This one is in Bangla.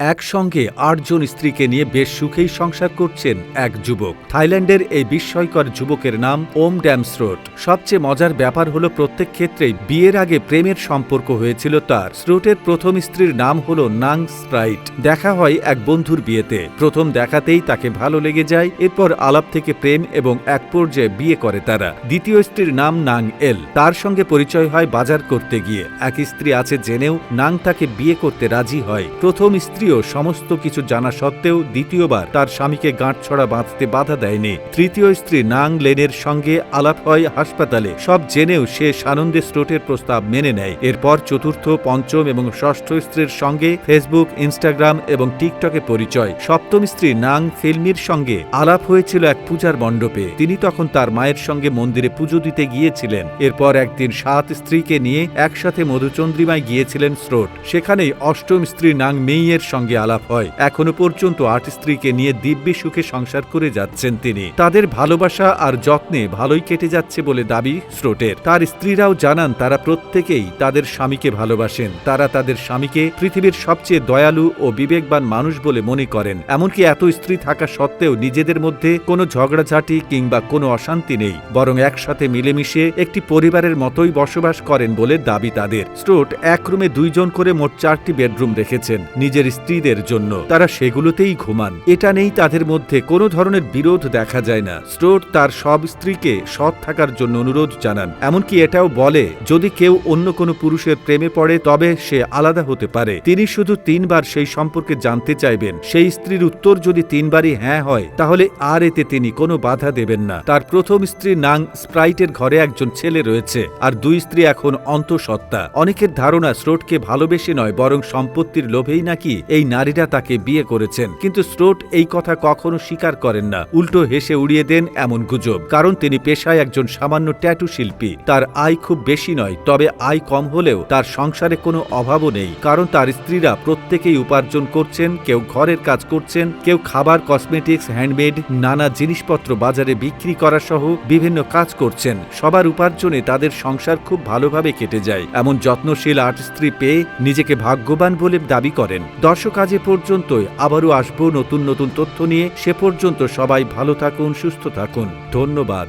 একসঙ্গে আটজন স্ত্রীকে নিয়ে বেশ সুখেই সংসার করছেন এক যুবক। থাইল্যান্ডের এই বিস্ময়কর যুবকের নাম ওম ড্যামস্রোট। সবচেয়ে মজার ব্যাপার হলো প্রত্যেক ক্ষেত্রেই বিয়ের আগে প্রেমের সম্পর্ক হয়েছিল তার। স্রোটের প্রথম স্ত্রীর নাম হলো নাং স্প্রাইট। দেখা হয় এক বন্ধুর বিয়েতে। প্রথম দেখাতেই তাকে ভালো লেগে যায়, এরপর আলাপ থেকে প্রেম এবং এক পর্যায়ে বিয়ে করে তারা। দ্বিতীয় স্ত্রীর নাম নাং এল। তার সঙ্গে পরিচয় হয় বাজার করতে গিয়ে। এক স্ত্রী আছে জেনেও নাং তাকে বিয়ে করতে রাজি হয়। প্রথম স্ত্রীও সমস্ত কিছু জানা সত্ত্বেও দ্বিতীয়বার তার স্বামীকে গাঁটছড়া বাঁধতে বাধা দেয়নি। তৃতীয় স্ত্রী নাং লেনের সঙ্গে আলাপ হয় হাসপাতালে। সব জেনেও সে সানন্দে স্রোটের প্রস্তাব মেনে নেয়। এরপর চতুর্থ, পঞ্চম এবং ষষ্ঠ স্ত্রীর সঙ্গে ফেসবুক, ইনস্টাগ্রাম এবং টিকটকে পরিচয়। সপ্তম স্ত্রী নাং ফিল্মির সঙ্গে আলাপ হয়েছিল এক পূজার মণ্ডপে। তিনি তখন তার মায়ের সঙ্গে মন্দিরে পুজো দিতে গিয়েছিলেন। এরপর একদিন সাত স্ত্রীকে নিয়ে একসাথে মধুচন্দ্রিমায় গিয়েছিলেন স্রোট সেখানেই অষ্টম স্ত্রী নাং মেইয়ের সঙ্গে আলাপ হয়। এখনও পর্যন্ত আট স্ত্রীকে নিয়ে দিব্যি সুখে সংসার করে যাচ্ছেন তিনি। তাদের ভালোবাসা আর যত্নে ভালোই কেটে যাচ্ছে বলে দাবি স্রোটের তার স্ত্রীরাও জানান, তারা প্রত্যেকেই তাদের স্বামীকে ভালোবাসেন। তারা তাদের স্বামীকে পৃথিবীর সবচেয়ে দয়ালু ও বিবেকবান মানুষ বলে মনে করেন। এমনকি এত স্ত্রী থাকা সত্ত্বেও নিজেদের মধ্যে কোনো ঝগড়াঝাঁটি কিংবা কোনো অশান্তি নেই, বরং একসাথে মিলেমিশে একটি পরিবারের মতোই বসবাস করেন বলে দাবি তাদের। স্টোট এক রুমে দুইজন করে মোট চারটি বেডরুম রেখেছেন। নিজের স্ত্রীদের জন্য। তারা সেগুলোতেই ঘুমান। এটা নেই তাদের মধ্যে কোনো ধরনের বিরোধ দেখা যায় না। স্টোট তার সব স্ত্রীকে সৎ থাকার জন্য অনুরোধ জানান। এমনকি এটাও বলে, যদি কেউ অন্য কোনো পুরুষের প্রেমে পড়ে, তবে সে আলাদা হতে পারে। তিনি শুধু তিনবার সেই সম্পর্কে জানতে চাইবেন। সেই স্ত্রীর উত্তর যদি তিনবারই হ্যাঁ হয়, তাহলে আর এতে তিনি কোনো বাধা দেবেন না। তার প্রথম স্ত্রী নাং স্প্রাইটের ঘরে একজন ছেলে রয়েছে, আর দুই স্ত্রী এখন অন্তঃসত্ত্বা। অনেকের ধারণা স্রোটকে ভালোবেসে নয়, বরং সম্পত্তির লোভেই নাকি এই নারীরা তাকে বিয়ে করেছেন। কিন্তু স্রোট এই কথা কখনো স্বীকার করেন না। উল্টো হেসে উড়িয়ে দেন এমন গুজব। কারণ তিনি পেশায় একজন সামান্য ট্যাটু শিল্পী। তার আয় খুব বেশি নয়, তবে আয় কম হলেও তার সংসারে কোনো অভাবও নেই। কারণ তার স্ত্রীরা প্রত্যেকেই উপার্জন করছেন, কেউ ঘরের কাজ করছেন, কেউ খাবার, কসমেটিক্স, হ্যান্ডমেড, নানা জিনিসপত্র বাজারে বিক্রি করা সহ বিভিন্ন কাজ করছেন। সবার উপার্জনে তাদের সংসার খুব ভালোভাবে কেটে যায়। এমন যত্নশীল আর্ট স্ত্রী পেয়ে নিজেকে ভাগ্যবান বলে দাবি করেন। দর্শক কাজে পর্যন্তই আবারও আসব নতুন নতুন তথ্য নিয়ে। সে পর্যন্ত সবাই ভালো থাকুন, সুস্থ থাকুন। ধন্যবাদ।